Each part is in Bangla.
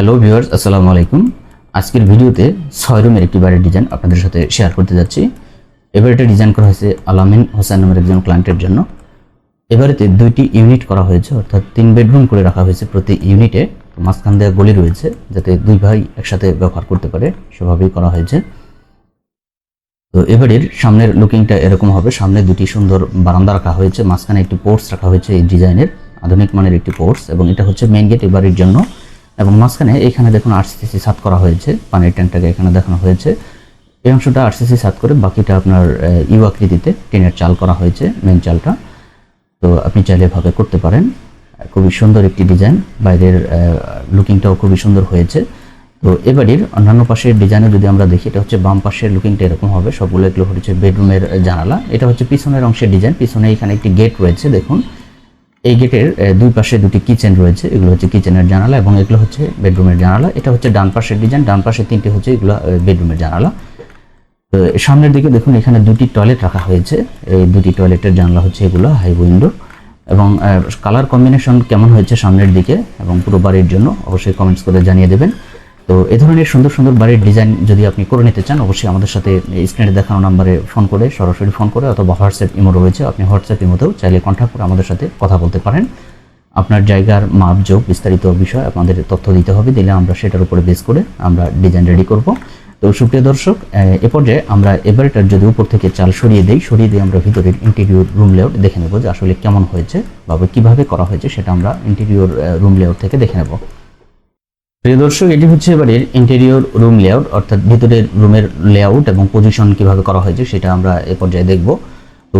হ্যালো ভিউয়ার্স, আসসালামু আলাইকুম। আজকের ভিডিওতে ছয় রুমের একটি বাড়ির ডিজাইন আপনাদের সাথে শেয়ার করতে যাচ্ছি। এবার এটা ডিজাইন করা হয়েছে আলামিন হোসেন নামের একজন ক্লায়েন্টের জন্য। এবারেতে দুইটি ইউনিট করা হয়েছে, অর্থাৎ তিন বেডরুম করে রাখা হয়েছে প্রতি ইউনিটে মাঝখান দেওয়া গলি রয়েছে, যাতে দুই ভাই একসাথে ব্যবহার করতে পারে, সেভাবেই করা হয়েছে। তো এবারের সামনের লুকিংটা এরকম হবে, সামনে দুটি সুন্দর বারান্দা রাখা হয়েছে, মাঝখানে একটি পোর্টস রাখা হয়েছে এই ডিজাইনের আধুনিক মানের একটি পোর্টস এবং এটা হচ্ছে মেইন গেট এবারের জন্য। মাঝখানে এখানে দেখুন আরসিসি সাত করা হয়েছে পানির ট্যাঙ্কটাকে এখানে দেখানো হয়েছে। এই অংশটা আরসিসি সাত করে বাকিটা আপনার ইউ আকৃতিতে টিনের চাল করা হয়েছে মেন চালটা। তো আপনি চাইলে এভাবে করতে পারেন। খুবই সুন্দর একটি ডিজাইন বাইরের লুকিংটাও খুবই সুন্দর হয়েছে। তো এবারের অন্যান্য পাশের ডিজাইনে যদি আমরা দেখি, এটা হচ্ছে বাম পাশের লুকিংটা এরকম হবে। সবগুলো এগুলো হচ্ছে বেডরুমের জানালা। এটা হচ্ছে পিছনের অংশের ডিজাইন পিছনে এখানে একটি গেট রয়েছে, দেখুন। এই গেটের দুই পাশে দুটি কিচেন রয়েছে, এগুলো হচ্ছে কিচেনের জানালা এবং এগুলো হচ্ছে বেডরুমের জানালা। এটা হচ্ছে ডান পাশের ডিজাইন, ডান পাশে তিনটি হচ্ছে এগুলো বেডরুমের জানালা। তো সামনের দিকে দেখুন এখানে দুটি টয়লেট রাখা হয়েছে। এই দুটি টয়লেটের জানলা হচ্ছে এগুলো, হাই উইন্ডো। এবং কালার কম্বিনেশন কেমন হয়েছে সামনের দিকে এবং পুরো বাড়ির জন্য অবশ্যই কমেন্টস করে জানিয়ে দেবেন। তো এ ধরনের সুন্দর সুন্দর বাড়ির ডিজাইন যদি আপনি করে নিতে চান, অবশ্যই আমাদের সাথে স্ক্রিনে দেখানো নাম্বারে ফোন করে, সরাসরি ফোন করে অথবা হোয়াটসঅ্যাপ ইমো রয়েছে, আপনি হোয়াটসঅ্যাপ ইমোতেও চাইলে কন্ট্যাক্ট করে আমাদের সাথে কথা বলতে পারেন। আপনার জায়গার মাপ যোগ বিস্তারিত বিষয় আপনাদের তথ্য দিতে হবে, দিলে আমরা সেটার উপরে বেস করে আমরা ডিজাইন রেডি করব। তো সুপ্রিয় দর্শক, এ পর্যায়ে আমরা এবারেটার যদি উপর থেকে চাল সরিয়ে দেই, সরিয়ে দিয়ে আমরা ভিতরের ইন্টেরিয়র রুম লেআউট দেখে নেব যে আসলে কেমন হয়েছে বা কীভাবে করা হয়েছে, সেটা আমরা ইন্টেরিয়র রুম লেআউট থেকে দেখে নেব। প্রিয় দর্শক, এটি হচ্ছে এবারের ইন্টেরিয়র রুম লেআউট অর্থাৎ ভিতরের রুমের লেআউট এবং পজিশন কীভাবে করা হয়েছে সেটা আমরা এ পর্যায়ে দেখব।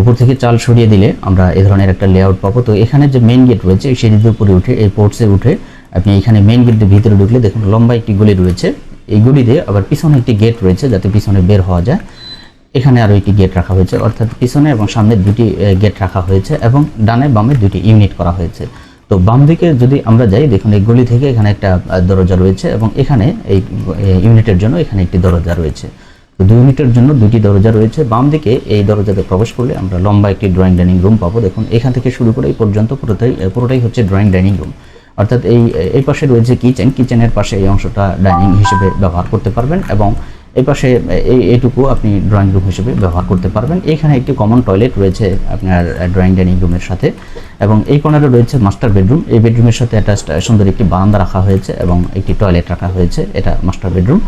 উপর থেকে চাল সরিয়ে দিলে আমরা এ ধরনের একটা লেআউট পাবো। তো এখানে যে মেইন গেট রয়েছে, এই সিঁড়ির উপরে উঠে, এই পোর্টসে উঠে আপনি এখানে মেইন গেটের ভিতরে ঢুকলে দেখুন লম্বা একটি গলি রয়েছে। এই গলিতে আবার পিছনে একটি গেট রয়েছে যাতে পিছনে বের হওয়া যায়। এখানে আরও একটি গেট রাখা হয়েছে, অর্থাৎ পিছনে এবং সামনে দুটি গেট রাখা হয়েছে এবং ডানে বামে দুটি ইউনিট করা হয়েছে। তো বাম দিকে যদি আমরা যাই, দেখুন এই গলি থেকে এখানে একটা দরজা রয়েছে এবং এখানে এই ইউনিটের জন্য এখানে একটি দরজা রয়েছে। তো দুই ইউনিটের জন্য দুটি দরজা রয়েছে। বাম দিকে এই দরজাতে প্রবেশ করলে আমরা লম্বা একটি ড্রয়িং ডাইনিং রুম পাবো। দেখুন, এখান থেকে শুরু করে এই পর্যন্ত পুরোটাই পুরোটাই হচ্ছে ড্রয়িং ডাইনিং রুম অর্থাৎ এই এই পাশে রয়েছে কিচেন কিচেনের পাশে এই অংশটা ডাইনিং হিসেবে ব্যবহার করতে পারবেন এবং এই পাশে, এই, এইটুকু আপনি ড্রয়িং রুম হিসেবে ব্যবহার করতে পারবেন। এখানে একটি কমন টয়লেট রয়েছে আপনার ড্রয়িং ডাইনিং রুমের সাথে। এবং এই কর্নারে রয়েছে মাস্টার বেডরুম এই বেডরুমের সাথে একটা সুন্দর একটি বারান্দা রাখা হয়েছে এবং একটি টয়লেট রাখা হয়েছে। এটা মাস্টার বেডরুম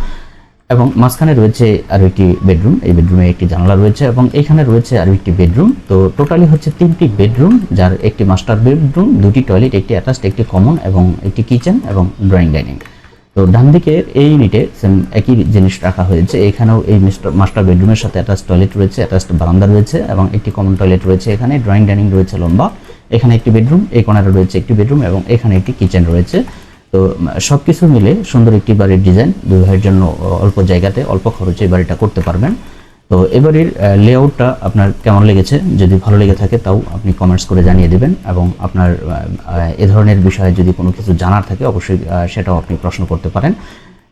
এবং মাঝখানে রয়েছে আরও একটি বেডরুম এই বেডরুমে একটি জানালা রয়েছে এবং এখানে রয়েছে আরও একটি বেডরুম তো টোটালি হচ্ছে তিনটি বেডরুম যার একটি মাস্টার বেডরুম দুটি টয়লেট একটি অ্যাটাচড একটি কমন এবং একটি কিচেন এবং ড্রয়িং ডাইনিং তো ডান দিকের এই ইউনিটে সেম একই জিনিস রাখা হয়েছে। এখানেও এই মাস্টার বেডরুমের সাথে অ্যাটাচ টয়লেট রয়েছে অ্যাটাচড বারান্দা রয়েছে এবং একটি কমন টয়লেট রয়েছে এখানে। ড্রয়িং ডাইনিং রয়েছে লম্বা। এখানে একটি বেডরুম এই কোনারে রয়েছে একটি বেডরুম এবং এখানে একটি কিচেন রয়েছে। তো সব কিছু মিলে সুন্দর একটি বাড়ির ডিজাইন বিবাহের জন্য অল্প জায়গাতে অল্প খরচে বাড়িটা করতে পারবেন। তো এবারের লেআউটটা আপনার কেমন লেগেছে? যদি ভালো লেগে থাকে, তাও আপনি কমেন্টস করে জানিয়ে দেবেন এবং আপনার এ ধরনের বিষয়ে যদি কোনো কিছু জানার থাকে, অবশ্যই সেটাও আপনি প্রশ্ন করতে পারেন।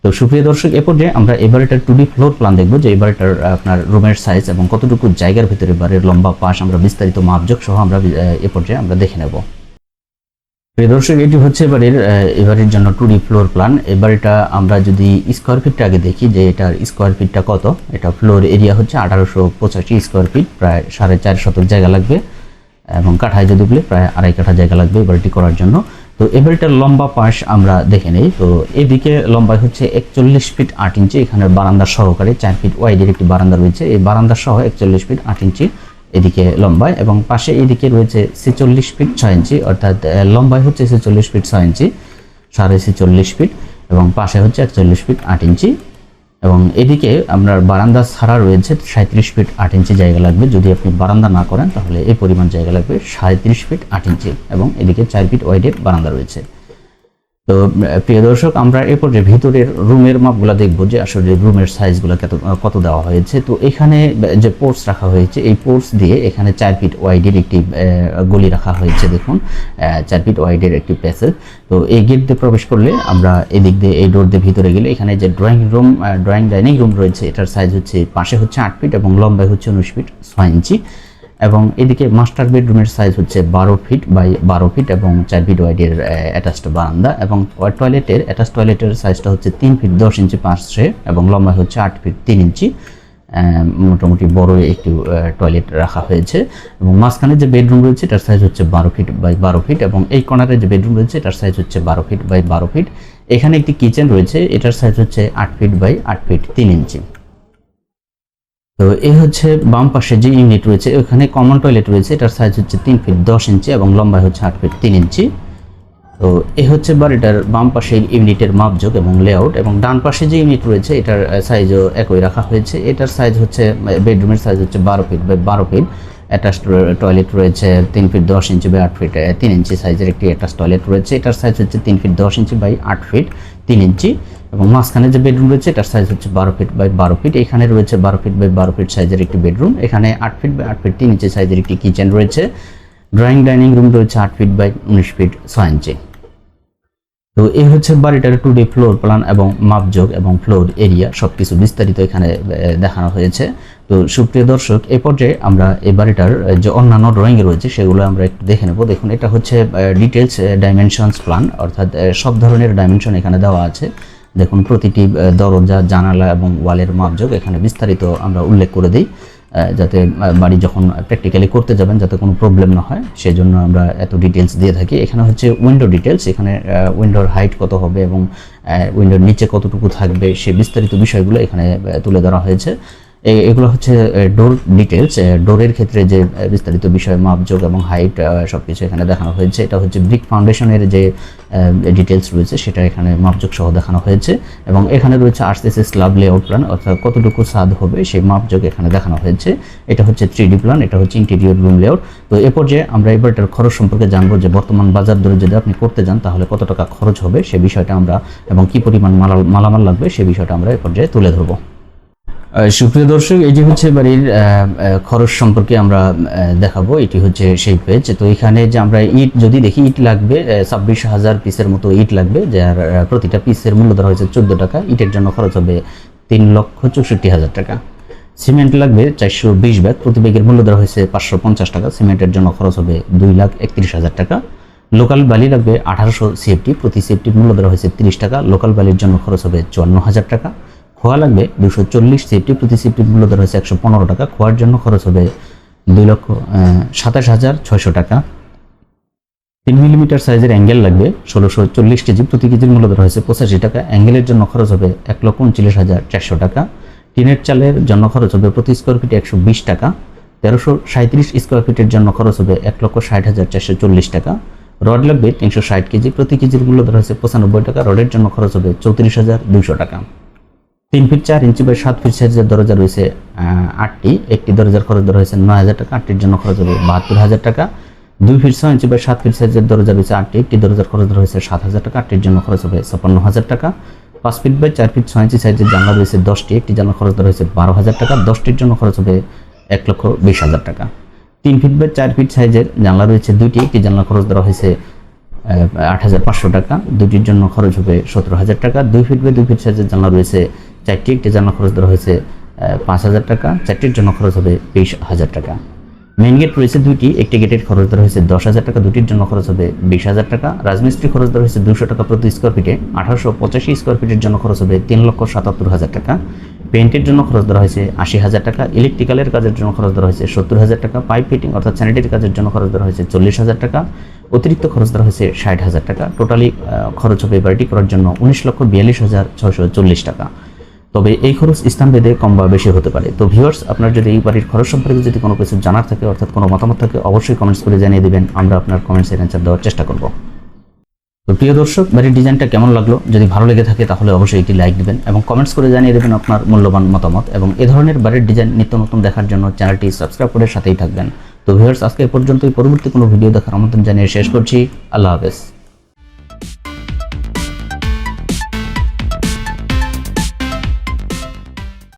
তো সুপ্রিয় দর্শক, এ পর্যায়ে আমরা এবারেটার টু ডি ফ্লোর প্ল্যান দেখব, যে এবারেটার আপনার রুমের সাইজ এবং কতটুকু জায়গার ভিতরে বাড়ির লম্বা পাশ আমরা বিস্তারিত মাপযোগ সহ আমরা এ পর্যায়ে আমরা দেখে নেব। প্রিয় দর্শক, এটি হচ্ছে এবারের এবারের জন্য টু ডি ফ্লোর প্ল্যান এবারটা আমরা যদি স্কোয়ার ফিটটা আগে দেখি যে এটার স্কোয়ার ফিটটা কত, এটা ফ্লোর এরিয়া হচ্ছে আঠারোশো পঁচাশি স্কোয়ার ফিট প্রায় সাড়ে চার শতক জায়গা লাগবে, এবং কাঠায় যদি বলে, প্রায় আড়াই কাঠা জায়গা লাগবে এবারটি করার জন্য। তো এবারটার লম্বা পাশ আমরা দেখে নেই। তো এদিকে লম্বায় হচ্ছে একচল্লিশ ফিট আট ইঞ্চি এখানে বারান্দা সহকারে চার ফিট ওয়াইডের একটি বারান্দা রয়েছে। এই বারান্দা সহ একচল্লিশ ফিট আট ইঞ্চি এদিকে লম্বায় এবং পাশে এদিকে রয়েছে ছেচল্লিশ ফিট ছয় ইঞ্চি, অর্থাৎ লম্বায় হচ্ছে ছেচল্লিশ ফিট ছয় ইঞ্চি, সাড়ে ছেচল্লিশ ফিট এবং পাশে হচ্ছে একচল্লিশ ফিট আট ইঞ্চি এবং এদিকে আপনার বারান্দা ছাড়া রয়েছে সাঁত্রিশ ফিট আট ইঞ্চি জায়গা লাগবে। যদি আপনি বারান্দা না করেন, তাহলে এই পরিমাণ জায়গা লাগবে সাঁত্রিশ ফিট আট ইঞ্চি এবং এদিকে চার ফিট ওয়াইডের বারান্দা রয়েছে। তো প্রিয় দর্শক, আমরা এরপর যে ভিতরের রুমের মাপগুলো দেখব যে আসলে রুমের সাইজগুলো কত কত দেওয়া হয়েছে। তো এখানে যে পোর্টস রাখা হয়েছে, এই পোর্টস দিয়ে এখানে চার ফিট ওয়াইডের একটি গলি রাখা হয়েছে, দেখুন। চার ফিট ওয়াইডের একটি প্যাসেজ। তো এই গেট দিয়ে প্রবেশ করলে আমরা এদিক দিয়ে, এই ডোর দিয়ে ভিতরে গেলে এখানে যে drawing room drawing dining room রয়েছে, এটার সাইজ হচ্ছে, পাশে হচ্ছে আট ফিট এবং লম্বায় হচ্ছে উনিশ ফিট, ছয় ইঞ্চি। এবং এদিকে মাস্টার বেডরুমের সাইজ হচ্ছে বারো ফিট বাই বারো ফিট এবং চার ফিট ওয়াইডের অ্যাটাচড বারান্দা এবং টয়লেটের অ্যাটাচ টয়লেটের সাইজটা হচ্ছে তিন ফিট দশ ইঞ্চি পাঁচশে এবং লম্বা হচ্ছে আট ফিট তিন ইঞ্চি মোটামুটি বড় একটি টয়লেট রাখা হয়েছে এবং মাঝখানে যে বেডরুম রয়েছে এটার সাইজ হচ্ছে বারো ফিট বাই বারো ফিট এবং এই কর্নারে যে বেডরুম রয়েছে এটার সাইজ হচ্ছে বারো ফিট বাই বারো ফিট এখানে একটি কিচেন রয়েছে, এটার সাইজ হচ্ছে আট ফিট বাই আট ফিট তিন ইঞ্চি তো এই হচ্ছে বাম পাশে যে ইউনিট রয়েছে ওখানে কমন টয়লেট রয়েছে, এটার সাইজ হচ্ছে তিন ফিট দশ ইঞ্চি এবং লম্বাই হচ্ছে আট ফিট তিন ইঞ্চি তো এ হচ্ছে বাড়িটার বাম পাশে ইউনিটের মাপযোগ এবং লেআউট এবং ডান পাশে যে ইউনিট রয়েছে, এটার সাইজও একই রাখা হয়েছে। এটার সাইজ হচ্ছে বেডরুমের সাইজ হচ্ছে বারো ফিট বাই বারো ফিট অ্যাটাচ টয়লেট রয়েছে তিন ফিট দশ ইঞ্চি বাই আট ফিট তিন ইঞ্চি সাইজের একটি অ্যাটাচ টয়লেট রয়েছে। এটার সাইজ হচ্ছে তিন ফিট দশ ইঞ্চি বাই আট ফিট তিন ইঞ্চি এবং মাঝখানে যে বেডরুম রয়েছে, এটার সাইজ হচ্ছে বারো ফিট বাই বারো ফিট এখানে রয়েছে বারো ফিট বাই বারো ফিট সাইজের একটি বেডরুম। এখানে আট ফিট বাই আট ফিট তিন ইঞ্চি সাইজের একটি কিচেন রয়েছে। ড্রয়িং ডাইনিং রুম রয়েছে আট ফিট বাই উনিশ ফিট ছয় ইঞ্চি তো এই হচ্ছে বাড়িটার টু ডি ফ্লোর প্ল্যান এবং মাপযোগ এবং ফ্লোর এরিয়া সব কিছু বিস্তারিত এখানে দেখানো হয়েছে। তো সুপ্রিয় দর্শক এই পর্যায়ে আমরা এই বাড়িটার যে অন্যান্য ড্রয়িং রয়েছে, সেগুলো আমরা একটু দেখে নেব। দেখুন, এটা হচ্ছে ডিটেলস ডাইমেনশনস প্ল্যান অর্থাৎ সব ধরনের ডাইমেনশন এখানে দেওয়া আছে। দেখুন, প্রতিটি দরজা, জানালা এবং ওয়ালের মাপযোগ এখানে বিস্তারিত আমরা উল্লেখ করে দিই যাতে বাড়ি যখন প্র্যাকটিক্যালি করতে যাবেন, যাতে কোনো প্রবলেম না হয় সেই জন্য আমরা এত ডিটেলস দিয়ে থাকি। এখানে হচ্ছে উইন্ডো ডিটেলস এখানে উইন্ডোর হাইট কত হবে এবং উইন্ডোর নিচে কতটুকু থাকবে, সে বিস্তারিত বিষয়গুলো এখানে তুলে ধরা হয়েছে। এগুলো হচ্ছে ডোর ডিটেলস ডোরের ক্ষেত্রে যে বিস্তারিত বিষয়, মাপযোগ এবং হাইট সব কিছু এখানে দেখানো হয়েছে। এটা হচ্ছে ব্রিক ফাউন্ডেশনের যে ডিটেলস রয়েছে, সেটা এখানে মাপযোগ সহ দেখানো হয়েছে। এবং এখানে রয়েছে আরসিসি স্ল্যাব লেআউট প্ল্যান অর্থাৎ কতটুকু স্বাদ হবে সেই মাপযোগ এখানে দেখানো হয়েছে। এটা হচ্ছে থ্রি ডি প্ল্যান এটা হচ্ছে ইন্টেরিয়র রুম লেআউট তো এ পর্যায়ে আমরা এবার এটার খরচ সম্পর্কে জানব যে বর্তমান বাজার দরে যদি আপনি করতে যান, তাহলে কত টাকা খরচ হবে সে বিষয়টা আমরা এবং কি পরিমাণ মালামাল লাগবে সে বিষয়টা আমরা এ পর্যায়ে তুলে ধরবো। সুপ্রিয় দর্শক, এটি হচ্ছে বাড়ির খরচ সম্পর্কে আমরা দেখাবো। এটি হচ্ছে সেই পেজ তো এখানে যে আমরা ইট, যদি দেখি, ইট লাগবে ছাব্বিশ হাজার পিসের মতো ইট লাগবে, যার প্রতিটা পিসের মূল্য ধরা হয়েছে চোদ্দ টাকা। ইটের জন্য খরচ হবে তিন লক্ষ চৌষট্টি হাজার টাকা। সিমেন্ট লাগবে চারশো বিশ ব্যাগ, প্রতি ব্যাগের মূল্য ধরা হয়েছে পাঁচশো পঞ্চাশ টাকা। সিমেন্টের জন্য খরচ হবে দুই লাখ একত্রিশ হাজার টাকা। লোকাল বালি লাগবে আঠারোশো সিএফটি, প্রতি সিএফটির মূল্য ধরা হয়েছে তিরিশ টাকা। লোকাল বালির জন্য খরচ হবে চুয়ান্ন হাজার টাকা। খোয়া লাগবে। দুশো চল্লিশ সিএফটি প্রতি সিএফটির মূল্য ধরা হয়েছে একশো পনেরো টাকা। খোয়ার জন্য খরচ হবে দুই লক্ষ সাতাশ হাজার ছয়শো টাকা। তিন মিলিমিটার সাইজের অ্যাঙ্গেল লাগবে। ষোলোশো চল্লিশ কেজি প্রতি কেজির মূল্য ধরা হয়েছে পঁচাশি টাকা। অ্যাঙ্গেলের জন্য খরচ হবে এক লক্ষ উনচল্লিশ হাজার চারশো টাকা। টিনের চালের জন্য খরচ হবে প্রতি স্কোয়ার ফিটে একশো বিশ টাকা। তেরোশো সাঁত্রিশ স্কোয়ার ফিটের জন্য খরচ হবে এক লক্ষ ষাট হাজার চারশো চল্লিশ টাকা। রড লাগবে তিনশো ষাট কেজি। প্রতি কেজির মূল্য ধরা হয়েছে পঁচানব্বই টাকা। রডের জন্য খরচ হবে চৌত্রিশ হাজার দুশো টাকা। তিন ফিট চার ইঞ্চি বাই সাত ফিট সাইজের দরজা রয়েছে আটটি। একটি দরজার খরচ ধরা হয়েছে নয় হাজার টাকা, আটটির জন্য খরচ হবে বাহাত্তর হাজার টাকা। দুই ফিট ছয় ইঞ্চি বাই সাত ফিট সাইজের দরজা রয়েছে আটটি, একটি দরজার খরচ ধরা হয়েছে সাত হাজার টাকা, আটটির জন্য খরচ হবে ছাপ্পান্ন হাজার টাকা। পাঁচ ফিট বাই চার ফিট ছয় ইঞ্চি সাইজের জানলা রয়েছে দশটি, একটি জানলা খরচ ধরা হয়েছে বারো হাজার টাকা, দশটির জন্য খরচ হবে এক লক্ষ বিশ হাজার টাকা। তিন ফিট বাই চার ফিট সাইজের জানলা রয়েছে দুইটি, একটি জানলা খরচ ধরা হয়েছে আট হাজার পাঁচশো টাকা, দুটির জন্য খরচ হবে সতেরো হাজার টাকা। দুই ফিট বাই দুই ফিট সাইজের জানলা রয়েছে চারটি একটি জানলা খরচ ধরা হয়েছে পাঁচ হাজার টাকা, চারটির জন্য খরচ হবে বিশ হাজার টাকা। মেইন গেট রয়েছে দুইটি, একটি গেটের খরচ ধরা হয়েছে দশ হাজার টাকা, দুটির জন্য খরচ হবে বিশ হাজার টাকা। রাজমিস্ত্রি খরচ ধরা হয়েছে দুশো টাকা প্রতি স্কোয়ার ফিটে আঠারোশো পঁচাশি স্কোয়ার ফিটের জন্য খরচ হবে তিন লক্ষ সাতাত্তর হাজার টাকা। পেন্টের জন্য খরচ ধরা হয়েছে আশি হাজার টাকা ইলেকট্রিক্যালের কাজের জন্য খরচ ধরা হয়েছে সত্তর হাজার টাকা পাইপ ফিটিং অর্থাৎ স্যানিটারি কাজের জন্য খরচ ধরা হয়েছে চল্লিশ হাজার টাকা। অতিরিক্ত খরচ ধরা হয়েছে ষাট হাজার টাকা। টোটালি খরচ হবে বাড়িটি করার জন্য উনিশ লক্ষ বিয়াল্লিশ হাজার ছশো চল্লিশ টাকা। তবে এই খরচ স্থান ভেদে কম বা বেশি হতে পারে। তো ভিউয়ার্স আপনার যদি এই বাড়ির খরচ সম্পর্কে যদি কোনো কিছু জানার থাকে, অর্থাৎ কোনো মতামত থাকে, অবশ্যই কমেন্টস করে জানিয়ে দেবেন। আমরা আপনার কমেন্টসের অ্যান্সার দেওয়ার চেষ্টা করব। তো প্রিয় দর্শক, বাড়ির ডিজাইনটা কেমন লাগল? যদি ভালো লেগে থাকে, তাহলে অবশ্যই একটি লাইক দিবেন এবং কমেন্টস করে জানিয়ে দেবেন আপনার মূল্যবান মতামত এবং এ ধরনের বাড়ির ডিজাইন নিত্য নতুন দেখার জন্য চ্যানেলটি সাবস্ক্রাইব করে সাথেই থাকবেন। তো ভিউয়ার্স আজকে এ পর্যন্তই। পরবর্তী কোনো ভিডিও দেখার আমন্ত্রণ জানিয়ে শেষ করছি। আল্লাহ হাফেজ।